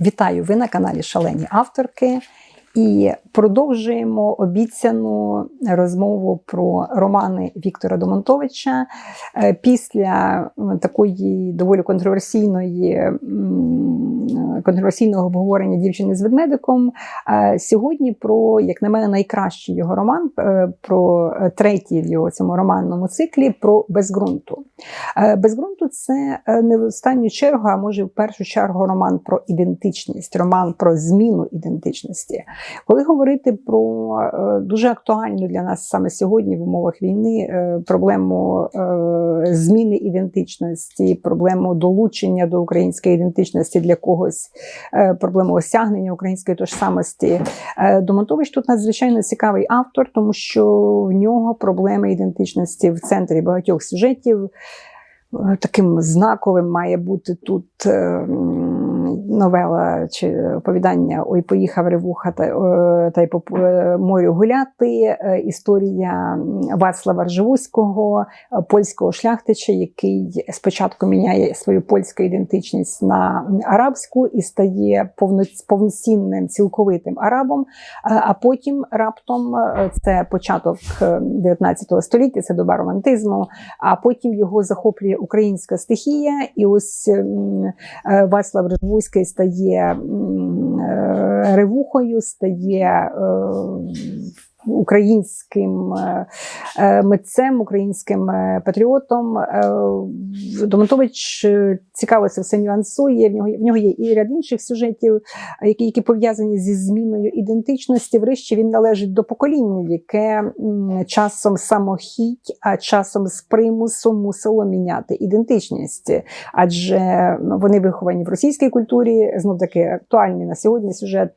Вітаю! Ви на каналі Шалені авторки і продовжуємо обіцяну розмову про романи Віктора Домонтовича Е, після такої доволі контроверсійної контроверсійного обговорення дівчини з ведмедиком. е, Сьогодні про, як на мене, найкращий його роман, е, про е, третій в його цьому романному циклі про безґрунту. Е, Безґрунту це е, не в останню чергу, а може в першу чергу роман про ідентичність, роман про зміну ідентичності. Коли говорити про е, дуже актуальну для нас саме сьогодні в умовах війни е, проблему е, зміни ідентичності, проблему долучення до української ідентичності для когось, проблему осягнення української точсамості, е, Домонтович тут надзвичайно цікавий автор, тому що в нього проблеми ідентичності в центрі багатьох сюжетів. Таким знаковим має бути тут е, м, новела чи оповідання Ой, поїхав Ревуха та, е, та й по е, морю гуляти. Е, Історія Вацлава Ржевузького, польського шляхтича, який спочатку міняє свою польську ідентичність на арабську і стає повноцінним цілковитим арабом. А потім раптом це початок е, 19 століття, це доба романтизму. А потім його захоплює українська стихія, і ось м, е, Вацлав стає е, ревухою, стає е, українським е, е, митцем, українським е, патріотом. Домонтович це все нюансує. В нього, в нього є і ряд інших сюжетів, які, які пов'язані зі зміною ідентичності. Врешті він належить до покоління, яке часом самохідь, а часом з примусом мусило міняти ідентичність. Адже ну, вони виховані в російській культурі, знов таки актуальний на сьогодні сюжет.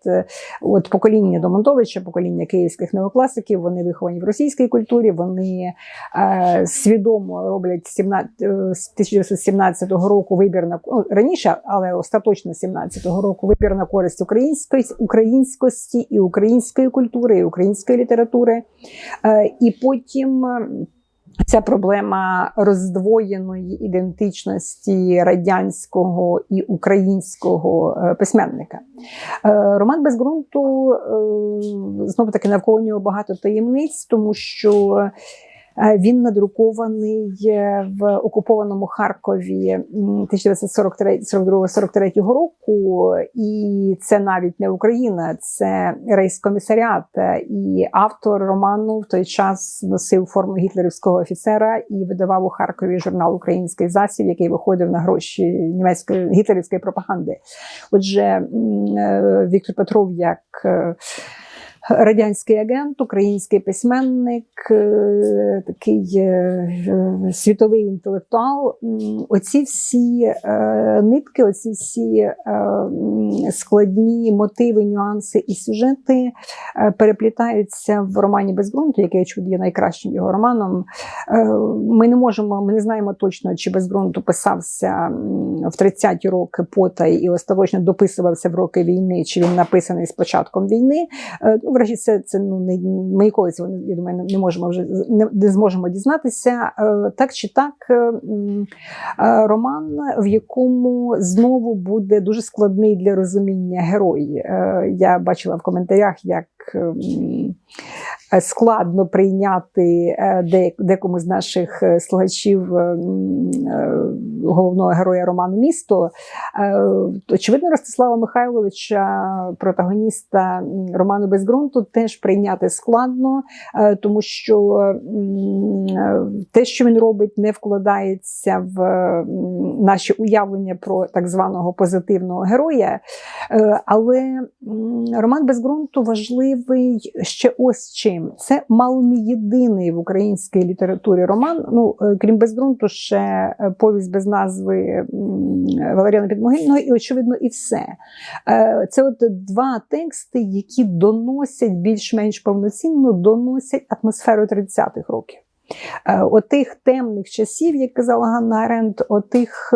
От покоління Домонтовича, покоління київських неокласиків, вони виховані в російській культурі, вони е, свідомо роблять 17, е, з 1917 року вибір на ну, раніше, але остаточно 17-го року вибір на користь української українськості і української культури, і української літератури. Е, і потім. Е, Ця проблема роздвоєної ідентичності радянського і українського е, письменника. Е, Роман без ґрунту знову таки навколо нього багато таємниць, тому що е, він надрукований е, в окупованому Харкові 1942-43 року, і це навіть не Україна, це рейскомісаріат. Е, І автор роману в той час носив форму гітлерівського офіцера і видавав у Харкові журнал Український засіб, який виходив на гроші німецької гітлерівської пропаганди. Отже, е, Віктор Петров як е, радянський агент, український письменник, е, такий е, е, світовий інтелектуал. Оці всі нитки, оці всі складні мотиви, нюанси і сюжети переплітаються в романі Без ґрунту, який я чув є найкращим його романом. Ми не можемо, ми не знаємо точно, чи без ґрунту писався в 30-ті роки потай і остаточно дописувався в роки війни, чи він написаний з початком війни. Ну, це, це ну не ми ніколи я думаю, не- можемо вже не, не зможемо дізнатися. Е, Так чи так, е, е, роман, в якому знову буде дуже складний для розуміння герой. Я бачила в коментарях, як ем, складно прийняти е, декому з наших е, слухачів е, м, е, головного героя роману Місто. Е, Очевидно, Ростислава Михайловича, протагоніста роману Без ґрунту, теж прийняти складно, е, тому що е, те, що він робить, не вкладається в наші уявлення про так званого позитивного героя. Е, Але роман без ґрунту важливий ще ось чим. Це мало не єдиний в українській літературі роман. Ну, е, крім без ґрунту, ще е, повість без назви Валеріана Підмогильного, і очевидно, і все. Е, Це от два тексти, які доносять більш-менш повноцінно доносять атмосферу 30-х років. Отих темних часів, як казала Ганна Аренд, отих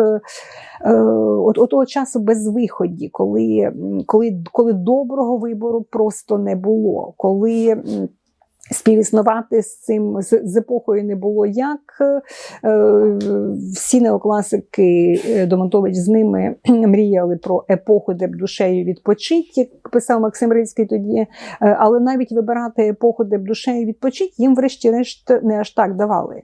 от, от того часу без виході, коли, коли, коли доброго вибору просто не було, коли Співіснувати з цим з, епохою не було як. Е, всі неокласики е, Домонтович з ними мріяли про епоху, де б душею відпочить, як писав Максим Рильський тоді. Е, але навіть вибирати епоху, де б душею відпочить, їм, врешті-решт, не аж так давали.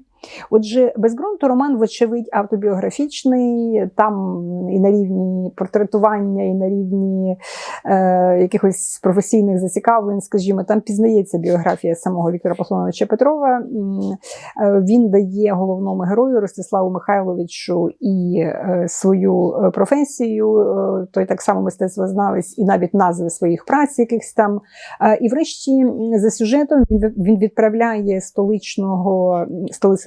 Отже, без ґрунту роман, вочевидь, автобіографічний, там і на рівні портретування, і на рівні е, якихось професійних зацікавлень, скажімо, там пізнається біографія самого Віктора Послоновича Петрова. Е, він дає головному герою Ростиславу Михайловичу і е, свою е, професію, той так само мистецтвознавець, і навіть назви своїх праць, якихось там. І врешті за сюжетом він, відправляє столичного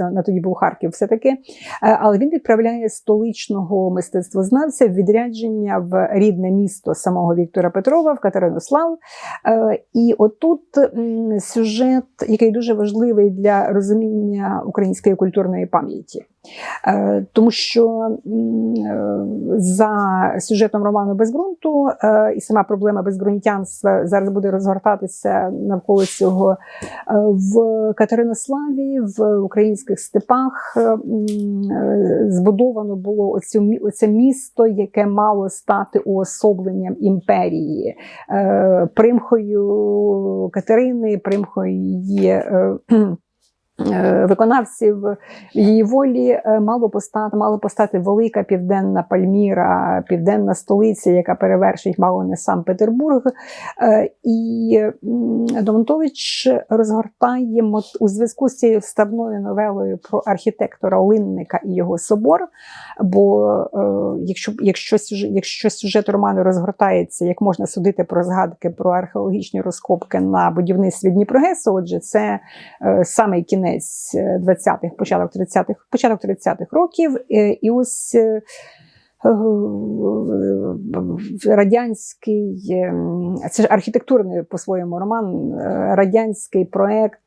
столицю на тоді був Харків, все таки, е, але він відправляє столичного мистецтвознавця в відрядження в рідне місто самого Віктора Петрова в Катеринослав. Е, і отут сюжет, який дуже важливий для розуміння української культурної пам'яті. Е, тому що за сюжетом роману без ґрунту і сама проблема безґрунтянства зараз буде розгортатися навколо цього в Катеринославі, в українських степах збудовано було оцю, оце місто, яке мало стати уособленням імперії, е, примхою Катерини, примхою її. Е, виконавців її волі е, мало постати, мало постати велика південна Пальміра, південна столиця, яка перевершить мало не сам Петербург. Е, і Домонтович розгортає у зв'язку з цією вставною новелою про архітектора Линника і його собор. Бо якщо якщо, якщо сюжет роману розгортається, як можна судити про згадки про археологічні розкопки на будівництві Дніпрогесу, отже, це саме кінець кінець 20-х, початок 30-х, початок 30-х років. Е, і ось е, радянський, ем, це ж архітектурний по-своєму роман, е, радянський проект Е,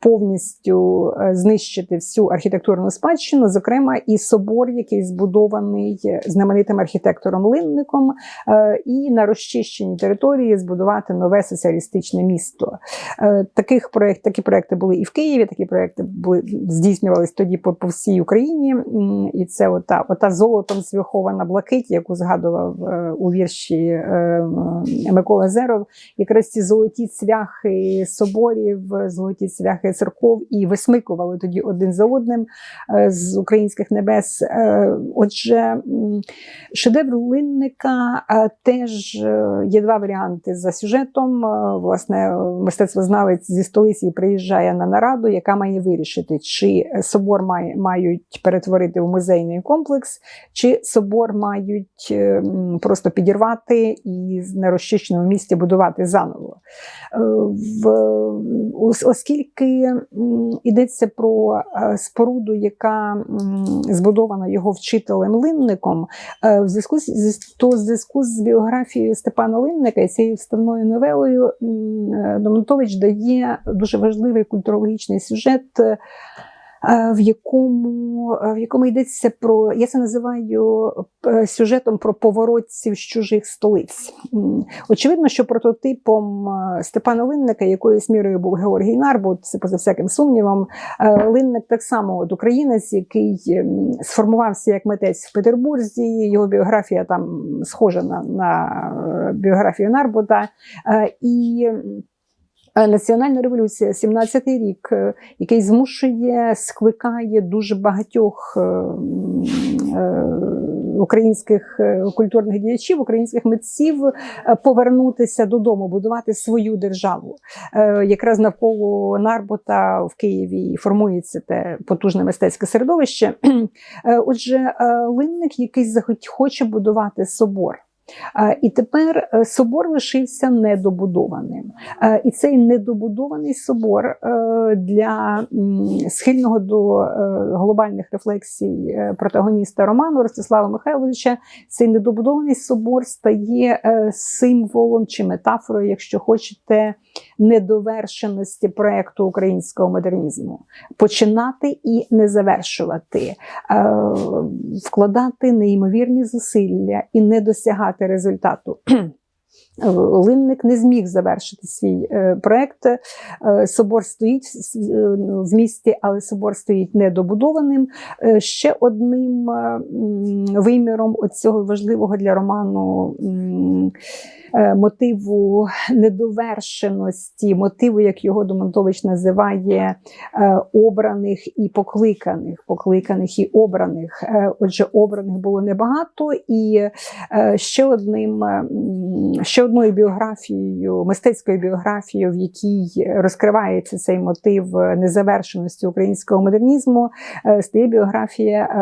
повністю е, знищити всю архітектурну спадщину, зокрема і собор, який збудований знаменитим архітектором Линником, е, і на розчищеній території збудувати нове соціалістичне місто. Таких проєкт, такі проекти були і в Києві, такі проекти були здійснювалися тоді по, по всій Україні. І це ота, ота золотом зв'яхована блакить, яку згадував у вірші Микола Зеров, якраз ці золоті цвяхи соборів в золоті цвяхи церков і висмикували тоді один за одним е, з українських небес. Е, отже, шедевр Линника е, теж є два варіанти за сюжетом. Власне, мистецтвознавець зі столиці приїжджає на нараду, яка має вирішити, чи собор мають перетворити в музейний комплекс, чи собор мають просто підірвати і на розчищеному місці будувати заново. В оскільки йдеться про е, споруду, яка збудована його вчителем Линником, е, в зв'язку з то в зв'язку з біографією Степана Линника і цією вставною новелою е, Домонтович дає дуже важливий культурологічний сюжет. Е, в якому е, в якому йдеться про я це називаю е, сюжетом про поворотців з чужих столиць. Очевидно, що прототипом Степана Линника, якоюсь мірою був Георгій Нарбут, це поза всяким сумнівом. Линник так само от українець, який сформувався як митець в Петербурзі. Його біографія там схожа на, на біографію Нарбута. І національна революція, 17-й рік, е, який змушує, скликає дуже багатьох е, українських культурних діячів, українських митців повернутися додому, будувати свою державу. Якраз навколо Нарбота в Києві формується те потужне мистецьке середовище. Отже, Линник, який хоче будувати собор. І тепер е, собор лишився недобудованим. І цей недобудований собор е, для схильного до е, глобальних рефлексій протагоніста роману Ростислава Михайловича, цей недобудований собор стає символом чи метафорою, якщо хочете, недовершеності проекту українського модернізму. Починати і не завершувати, вкладати неймовірні зусилля і не досягати результату. Линник не зміг завершити свій е, проект. Е, собор стоїть в- е, місті, але собор стоїть недобудованим. Е, Ще одним е, виміром цього важливого для роману е, мотиву недовершеності, мотиву, як його Домонтович називає, е, обраних і покликаних, покликаних і обраних. Е, Отже, обраних було небагато, і е, ще одним е, ще одною біографією, мистецькою біографією, в якій розкривається цей мотив е, незавершеності українського модернізму, е, стає біографія е,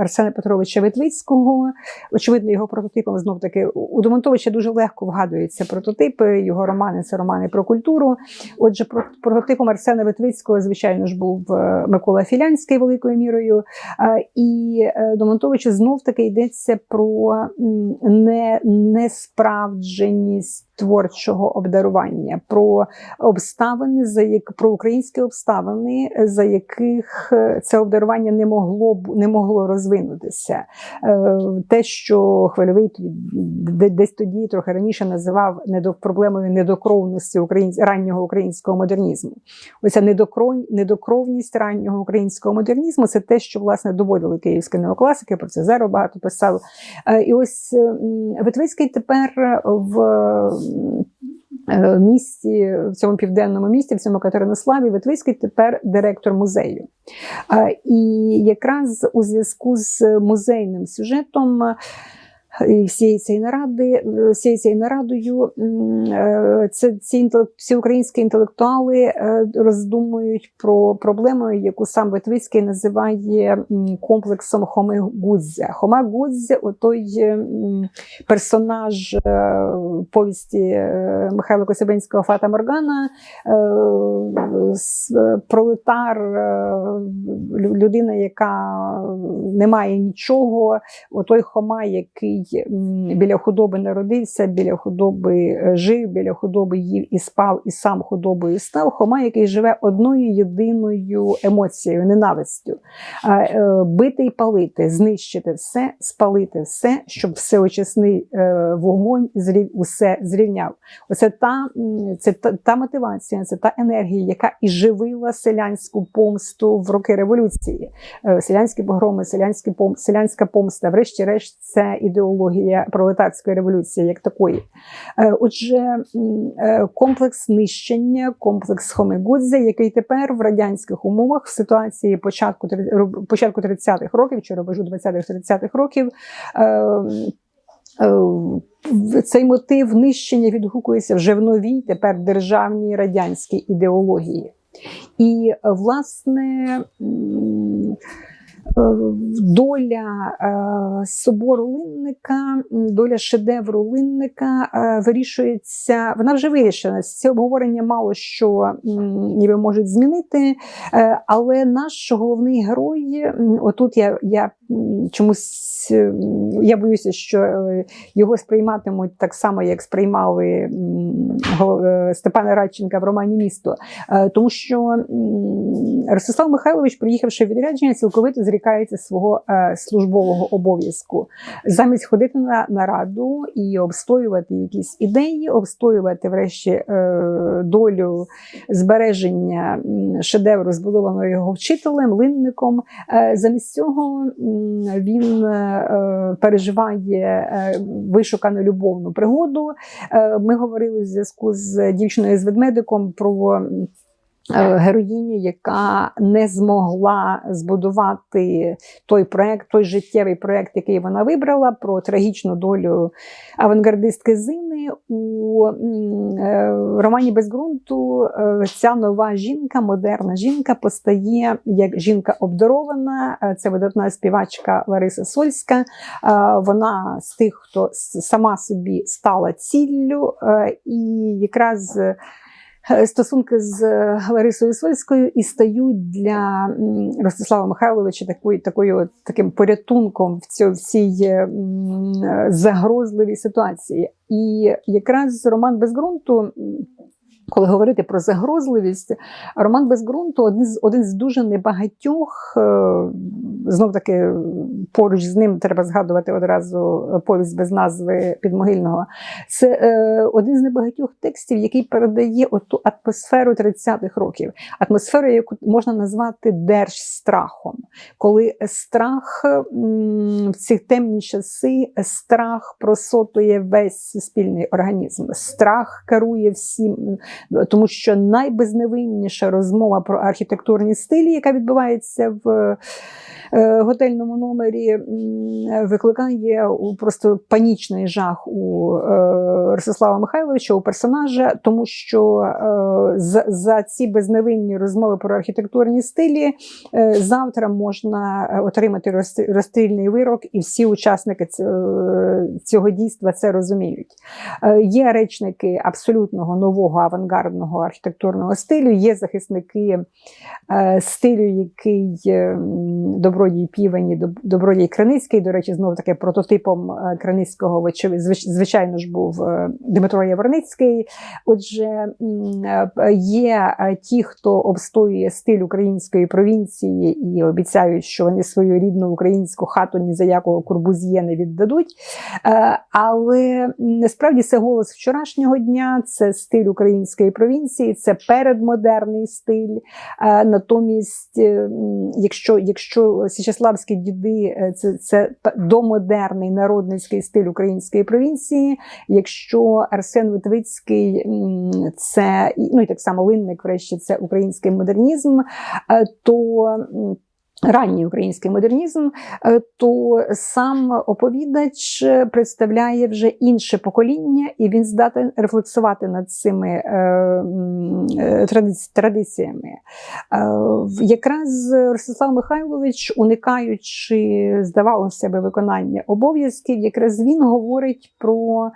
Арсена Петровича Ветвицького. Очевидно, його прототипом знов таки у Домонтовича дуже легко вгадуються прототипи. Його романи це романи про культуру. Отже, про- прототипом Арсена Витвицького, звичайно ж, був е, Микола Філянський великою мірою. Е, І е, Домонтовичу знов таки йдеться про несправдженість творчого обдарування, про обставини, за як про українські обставини, за яких е, це обдарування не могло б не могло розвинутися. Е, Те, що хвильовий десь тоді трохи раніше називав проблемою недокровності українсь, раннього українського модернізму. Оця недокров, недокровність раннього українського модернізму це те, що власне доводили київські неокласики, про це Зеро багато писав. Е, І ось е, Витвицький тепер в місті, в цьому південному місті, в цьому Катеринославі, Витвицький тепер директор музею. Е, І якраз у зв'язку з музейним сюжетом. І всієї цієї наради, всією цією нарадою е, це ці всі українські інтелектуали е, роздумують про проблему, яку сам Ветвицький називає комплексом Хоми Гудзя. Хома Гудзя, отой персонаж е, повісті Михайла Косябинського Фата Моргана, пролетар, людина, яка не має нічого, отой Хома, який біля худоби народився, біля худоби е, жив, біля худоби їв і спав, і сам худобою став. Хома, який живе одною єдиною емоцією, ненавистю. Е, Бити і палити, знищити все, спалити все, щоб всеочисний е, вогонь усе зрівняв. Оце та, це та, та мотивація, це та енергія, яка і живила селянську помсту в роки революції. Селянські погроми, селянські пом, селянська помста, врешті-решт, це ідеологія пролетарської революції як такої. Е, Отже, е, комплекс знищення, комплекс Хомегудзя, який тепер в радянських умовах в ситуації початку початку 30-х років чи рубежу 20-30-х років. е, Цей мотив нищення відгукується вже в новій, тепер державній радянській ідеології. І, власне, доля е, собору Линника, доля шедевру Линника е, вирішується, вона вже вирішена. Це обговорення мало що ніби можуть змінити. Е, Але наш головний герой, отут я, я чомусь я боюся, що е, його сприйматимуть так само, як сприймали е, Степана Радченка в романі Місто. Е, Тому що Ростислав Михайлович, приїхавши в відрядження, цілковито зрікається свого е, службового обов'язку. Замість ходити на нараду і обстоювати якісь ідеї, обстоювати врешті е, долю збереження шедевру, збудованого його вчителем, линником. Е, Замість цього він е, переживає е, вишукану любовну пригоду. Е, Ми говорили в зв'язку з дівчиною з ведмедиком про. Е, Героїню, яка не змогла збудувати той проект, той життєвий проект, який вона вибрала, про трагічну долю авангардистки Зини у е, романі Без ґрунту е, ця нова жінка, модерна жінка, постає як жінка обдарована. Це видатна співачка Лариса Сольська. Вона з тих, хто сама собі стала ціллю, і якраз. Е, Стосунки з е, Ларисою Сольською і стають для Ростислава Михайловича такою, такою таким порятунком в, цьо, в цій е, загрозливій ситуації. І якраз роман без ґрунту. Коли говорити про загрозливість, роман без ґрунту один з один з дуже небагатьох е, знов таки поруч з ним треба згадувати одразу повість без назви підмогильного. Це е, один з небагатьох текстів, який передає оту атмосферу 30-х років, атмосферу, яку можна назвати держстрахом, коли страх в ці темні часи, страх просотує весь суспільний організм, страх керує всім, тому що найбезневинніша розмова про архітектурні стилі, яка відбувається в готельному номері, викликає просто панічний жах у е, Ростислава Михайловича, у персонажа, тому що е, за, ці безневинні розмови про архітектурні стилі е, завтра можна е, отримати розстрі- розстрільний вирок, і всі учасники е, цього дійства це розуміють. Е, Є речники абсолютного нового авангардного архітектурного стилю, є захисники е, стилю, який е, м, добродій Півені, добродій Криницький, до речі, знову таки прототипом е, Криницького, звич- звичайно ж, був е, Дмитро Яворницький. Отже, е, є ті, хто обстоює стиль української провінції і обіцяють, що вони свою рідну українську хату ні за якого курбуз'є не віддадуть. Але насправді це голос вчорашнього дня, це стиль української провінції, це передмодерний стиль. Натомість, якщо, якщо Січеславські діди е, це, це домодерний народницький стиль української провінції, якщо Арсен Витвицький це ну і так само Линник, врешті, це український модернізм, е, то Ранній український модернізм, е, то сам оповідач представляє вже інше покоління, і він здатен рефлексувати над цими е, е, традиці- традиціями. Якраз Ростислав Михайлович, уникаючи, здавалося би, виконання обов'язків, якраз він говорить про.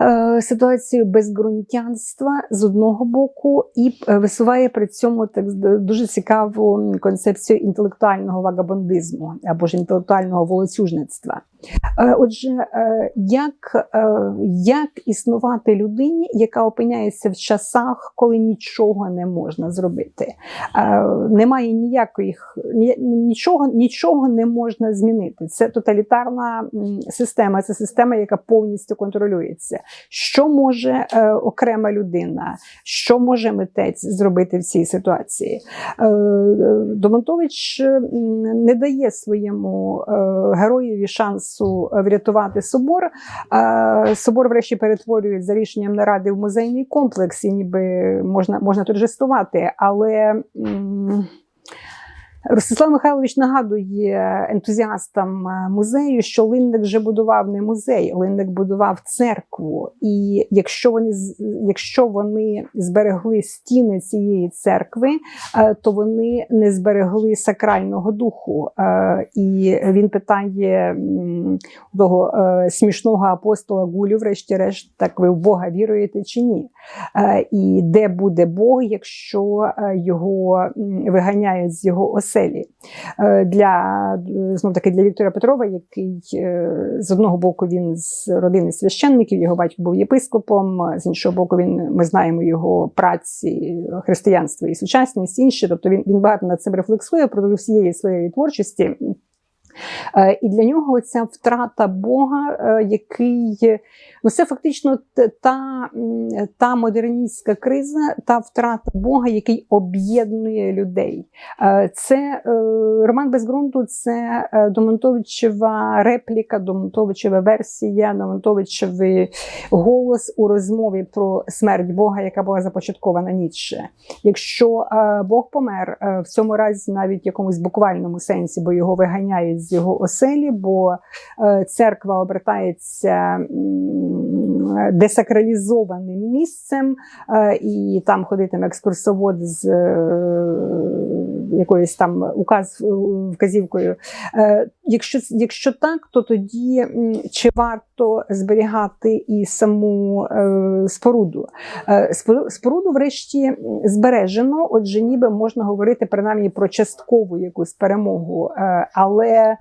Е, Ситуацію безґрунтянства з одного боку і е, висуває при цьому так з- дуже цікаву концепцію інтелектуального вагабондизму або ж інтелектуального волоцюжництва. Е, Отже, е, як, е, як існувати людині, яка опиняється в часах, коли нічого не можна зробити? Е, Немає ніякої нічого, нічого не можна змінити. Це тоталітарна система, це система, яка повністю контролюється. Що може е, окрема людина, що може митець зробити в цій ситуації? Е, е, Домонтович не дає своєму е, героєві шансу е, врятувати собор. Е, Собор, врешті, перетворюють за рішенням наради в музейний комплекс, і ніби можна, можна торжествувати, але. м, Ростислав Михайлович нагадує ентузіастам е, музею, що Линник вже будував не музей, Линник будував церкву. І якщо вони якщо вони зберегли стіни цієї церкви, е, то вони не зберегли сакрального духу. Е, І він питає того смішного апостола Гулю, врешті-решт, так ви в Бога віруєте чи ні? І де буде Бог, якщо його виганяють з його оселі? Е, Для знов таки для Віктора Петрова, який е, з одного боку він з родини священників, його батько був єпископом, з іншого боку, він ми знаємо його праці, християнство і сучасність інші. Тобто він, він багато над цим рефлексує проти всієї своєї творчості. Е, І для нього ця втрата Бога, е, який ну це фактично та, та модерністська криза, та втрата Бога, який об'єднує людей. Е, Це е, роман без ґрунту, це е, Домонтовичева репліка, Домонтовичева версія, Домонтовичевий голос у розмові про смерть Бога, яка була започаткована Ніцше. Якщо Бог помер в цьому разі, навіть в якомусь буквальному сенсі, бо його виганяють з його оселі, бо церква обертається десакралізованим місцем, е, і там ходитиме екскурсовод з е, якоюсь там указ вказівкою. Е, Якщо, якщо так, то тоді чи варто зберігати і саму е, споруду? Е, Споруду, врешті, збережено, отже, ніби можна говорити принаймні про часткову якусь перемогу. Е, Але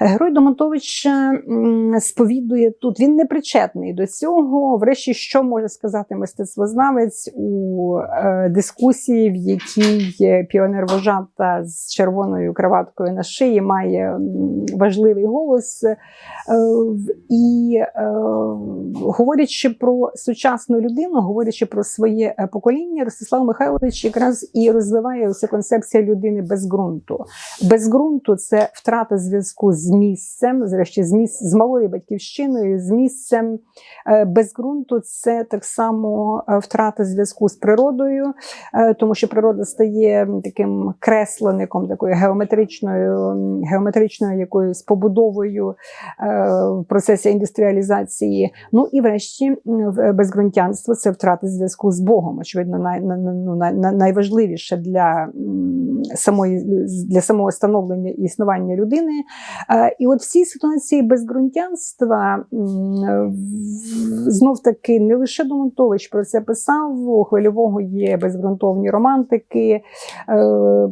Герой Домонтовича м, сповідує тут. Він не причетний до цього. Врешті, що може сказати мистецтвознавець у е, дискусії, в якій е, піонер вожата з червоною краваткою на шиї має важливий голос. Е, і е, говорячи про сучасну людину, говорячи про своє е, покоління, Ростислав Михайлович якраз і розвиває ось концепція людини без ґрунту. Без ґрунту це втрата зв'язку з місцем, зрештою, з місць з малою батьківщиною, з місцем. Е, Без ґрунту це так само е, втрата зв'язку з природою, е, тому що природа стає таким кресленником, такою геометричною, геометричною якоюсь побудовою в процесі індустріалізації. Ну і врешті безґрунтянство це втрата зв'язку з Богом. Очевидно, най, на- на- ну, най, най- найважливіше для самої для самого становлення і існування людини. І от в цій ситуації безґрунтянства знов таки не лише Домонтович про це писав. У хвильового є безґрунтовні романтики. Е,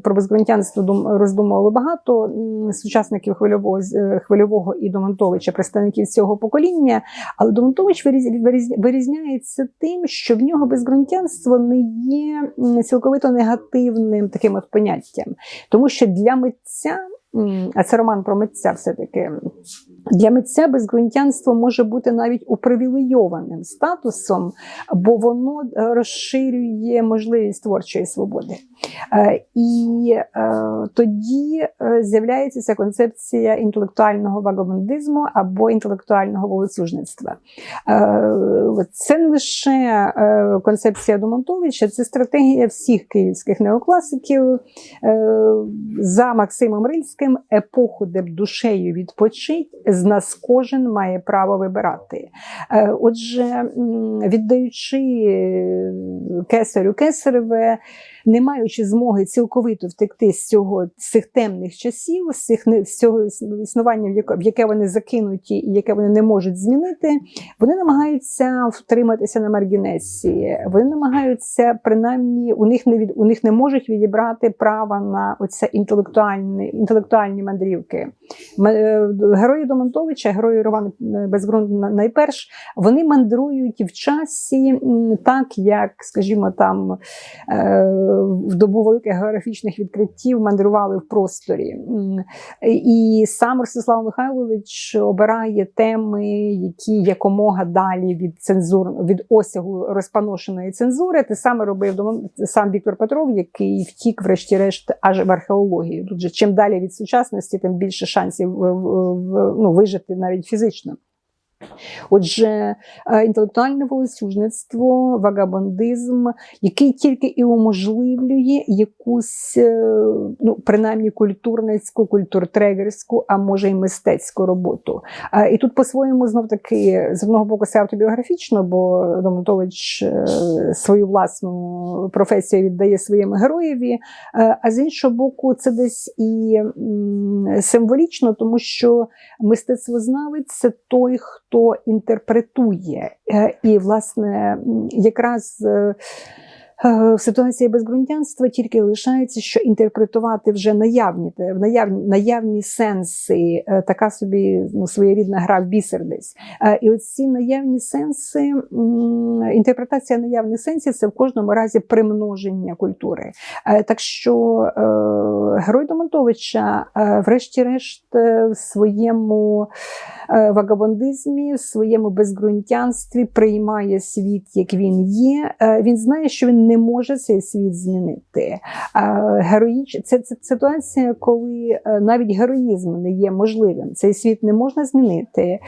Про безґрунтянство дум- роздумували багато сучасників хвильового е, хвильового і Домонтовича, представників цього покоління. Але Домонтович виріз- виріз- вирізняється тим, що в нього безґрунтянство не є цілковито негативним таким от поняттям, тому що для митця. А це роман про митця, все-таки для митця безґрунтянство може бути навіть упривілейованим статусом, бо воно е, розширює можливість творчої свободи. Е, І е, тоді з'являється ця концепція інтелектуального вагабондизму або інтелектуального волоцюжництва. Це не лише концепція Домонтовича, це стратегія всіх київських неокласиків за Максимом Рильським епоху, де б душею відпочить, з нас кожен має право вибирати. Е, Отже, віддаючи е, кесарю кесареве, не маючи змоги цілковито втекти з цього з цих темних часів, з цих з цього існування, в яке, вони закинуті і яке вони не можуть змінити, вони намагаються втриматися на маргінесі. Вони намагаються, принаймні, у них не від у них не можуть відібрати права на оце інтелектуальні, інтелектуальні мандрівки. Е, Герої Домонтовича, герої Романа Безґрунт найперш, вони мандрують в часі так, як, скажімо, там е, в добу великих географічних відкриттів мандрували в просторі. І сам Ростислав Михайлович обирає теми, які якомога далі від цензур від осягу розпаношеної цензури. Те саме робив сам Віктор Петров, який втік, врешті-решт, аж в археологію. Тут же чим далі від сучасності, тим більше шансів ну, вижити навіть фізично. Отже, е, інтелектуальне волосюжництво, вагабондизм, який тільки і уможливлює якусь, е, ну, принаймні культурницьку, культуртрегерську, а може й мистецьку роботу. Е, І тут по-своєму знов таки з одного боку це автобіографічно, бо Домонтович свою власну професію віддає своєму героєві, а з іншого боку, це десь і символічно, тому що мистецтвознавець це той, хто інтерпретує. Е, І, власне, якраз. Е, В ситуації безґрунтянства тільки лишається, що інтерпретувати вже наявні наявні, наявні сенси, е, така собі ну, своєрідна гра в бісер десь. Е, І оці наявні сенси, інтерпретація наявних сенсів це в кожному разі примноження культури. Так що герой Домонтовича, врешті-решт, в своєму вагабондизмі, в своєму безґрунтянстві приймає світ, як він є. Він знає, що він не може цей світ змінити. Героїч... Це, це ситуація, коли е, навіть героїзм не є можливим. Цей світ не можна змінити, е,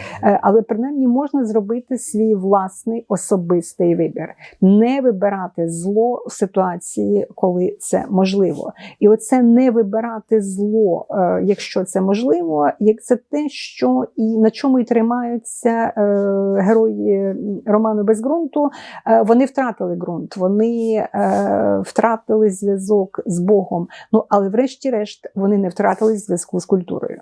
але принаймні можна зробити свій власний особистий вибір, не вибирати зло в ситуації, коли це можливо. І оце не вибирати зло, е, якщо це можливо, як це те, що і на чому і тримаються герої роману без ґрунту. Вони втратили ґрунт, е, втратили зв'язок з Богом. Ну але, врешті-решт, вони не втратили зв'язку з культурою.